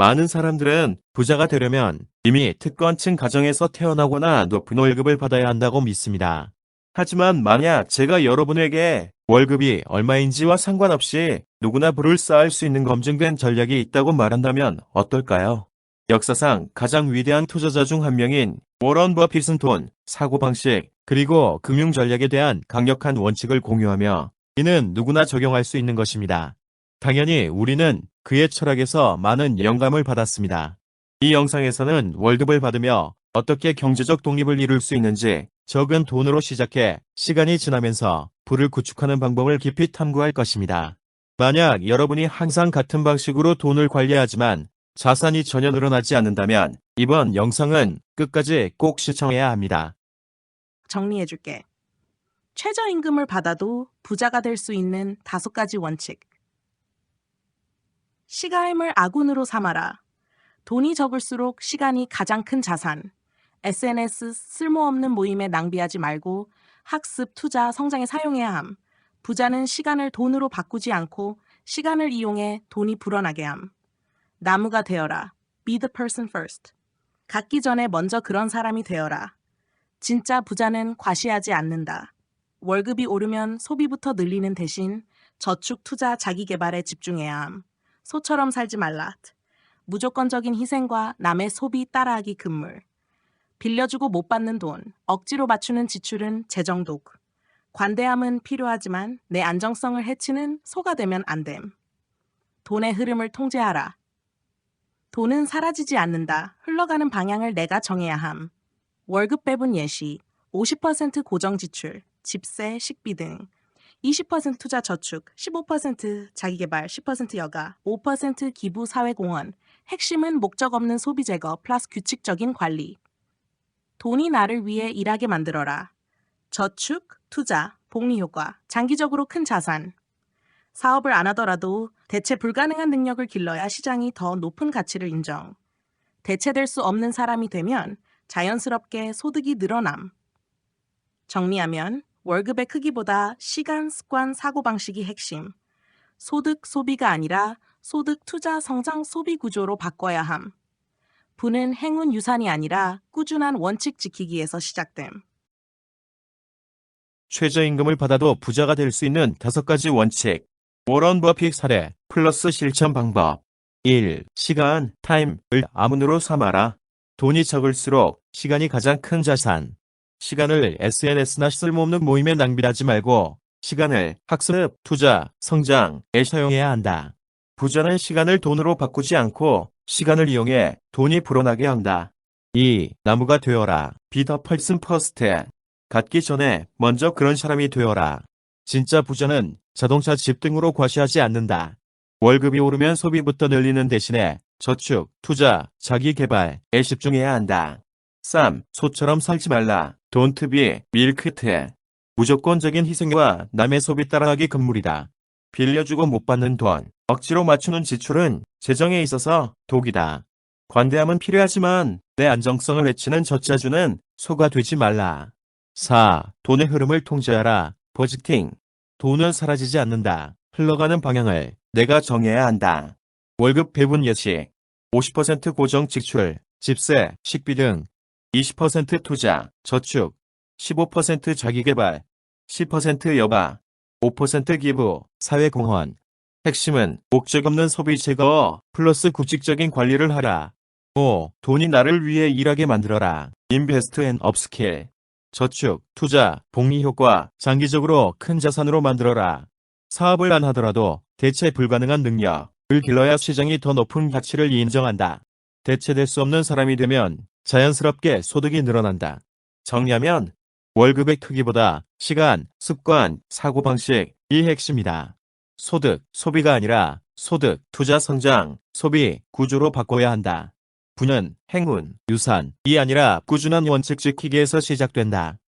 많은 사람들은 부자가 되려면 이미 특권층 가정에서 태어나거나 높은 월급을 받아야 한다고 믿습니다. 하지만 만약 제가 여러분에게 월급이 얼마인지와 상관없이 누구나 부를 쌓을 수 있는 검증된 전략이 있다고 말한다면 어떨까요? 역사상 가장 위대한 투자자 중 한 명인 워런 버핏은 돈, 사고방식, 그리고 금융 전략에 대한 강력한 원칙을 공유하며 이는 누구나 적용할 수 있는 것입니다. 당연히 우리는 그의 철학에서 많은 영감을 받았습니다. 이 영상에서는 월급을 받으며 어떻게 경제적 독립을 이룰 수 있는지 적은 돈으로 시작해 시간이 지나면서 부를 구축하는 방법을 깊이 탐구할 것입니다. 만약 여러분이 항상 같은 방식으로 돈을 관리하지만 자산이 전혀 늘어나지 않는다면 이번 영상은 끝까지 꼭 시청해야 합니다. 정리해줄게. 최저임금을 받아도 부자가 될 수 있는 다섯 가지 원칙. 시간을 아군으로 삼아라. 돈이 적을수록 시간이 가장 큰 자산. SNS 쓸모없는 모임에 낭비하지 말고 학습, 투자, 성장에 사용해야 함. 부자는 시간을 돈으로 바꾸지 않고 시간을 이용해 돈이 불어나게 함. 나무가 되어라. Be the person first. 갖기 전에 먼저 그런 사람이 되어라. 진짜 부자는 과시하지 않는다. 월급이 오르면 소비부터 늘리는 대신 저축, 투자, 자기 개발에 집중해야 함. 소처럼 살지 말라. 무조건적인 희생과 남의 소비 따라하기 금물. 빌려주고 못 받는 돈, 억지로 맞추는 지출은 재정독. 관대함은 필요하지만 내 안정성을 해치는 소가 되면 안 됨. 돈의 흐름을 통제하라. 돈은 사라지지 않는다. 흘러가는 방향을 내가 정해야 함. 월급 배분 예시, 50% 고정 지출, 집세, 식비 등, 20% 투자 저축, 15% 자기개발, 10% 여가, 5% 기부 사회공헌, 핵심은 목적 없는 소비 제거 플러스 규칙적인 관리. 돈이 나를 위해 일하게 만들어라. 저축, 투자, 복리 효과, 장기적으로 큰 자산. 사업을 안 하더라도 대체 불가능한 능력을 길러야 시장이 더 높은 가치를 인정. 대체될 수 없는 사람이 되면 자연스럽게 소득이 늘어남. 정리하면 월급의 크기보다 시간, 습관, 사고방식이 핵심. 소득, 소비가 아니라 소득, 투자, 성장, 소비 구조로 바꿔야 함. 부는 행운 유산이 아니라 꾸준한 원칙 지키기에서 시작됨. 최저임금을 받아도 부자가 될 수 있는 다섯 가지 원칙. 워런 버핏 사례 플러스 실천 방법. 1. 시간, 타임을 아문으로 삼아라. 돈이 적을수록 시간이 가장 큰 자산. 시간을 SNS나 쓸모없는 모임에 낭비하지 말고 시간을 학습, 투자, 성장에 사용해야 한다. 부자는 시간을 돈으로 바꾸지 않고 시간을 이용해 돈이 불어나게 한다. 2. 나무가 되어라. 비더 펄슨 퍼스트. 갖기 전에 먼저 그런 사람이 되어라. 진짜 부자는 자동차 집 등으로 과시하지 않는다. 월급이 오르면 소비부터 늘리는 대신에 저축, 투자, 자기 개발에 집중해야 한다. 3. 소처럼 살지 말라. 돈트비, 밀크트. 무조건적인 희생과 남의 소비 따라하기 금물이다. 빌려주고 못 받는 돈, 억지로 맞추는 지출은 재정에 있어서 독이다. 관대함은 필요하지만 내 안정성을 해치는 저자주는 소가 되지 말라. 4. 돈의 흐름을 통제하라. 버지팅. 돈은 사라지지 않는다. 흘러가는 방향을 내가 정해야 한다. 월급 배분 예시. 50% 고정 지출, 집세, 식비 등 20% 투자, 저축, 15% 자기개발, 10% 여가, 5% 기부, 사회공헌. 핵심은 목적 없는 소비 제거 플러스 구직적인 관리를 하라. 5. 돈이 나를 위해 일하게 만들어라. 인베스트 앤 업스킬. 저축, 투자, 복리 효과, 장기적으로 큰 자산으로 만들어라. 사업을 안 하더라도 대체 불가능한 능력을 길러야 시장이 더 높은 가치를 인정한다. 대체될 수 없는 사람이 되면 자연스럽게 소득이 늘어난다. 정리하면 월급의 크기보다 시간, 습관, 사고방식이 핵심이다. 소득, 소비가 아니라 소득, 투자, 성장, 소비, 구조로 바꿔야 한다. 부는 행운, 유산이 아니라 꾸준한 원칙 지키기에서 시작된다.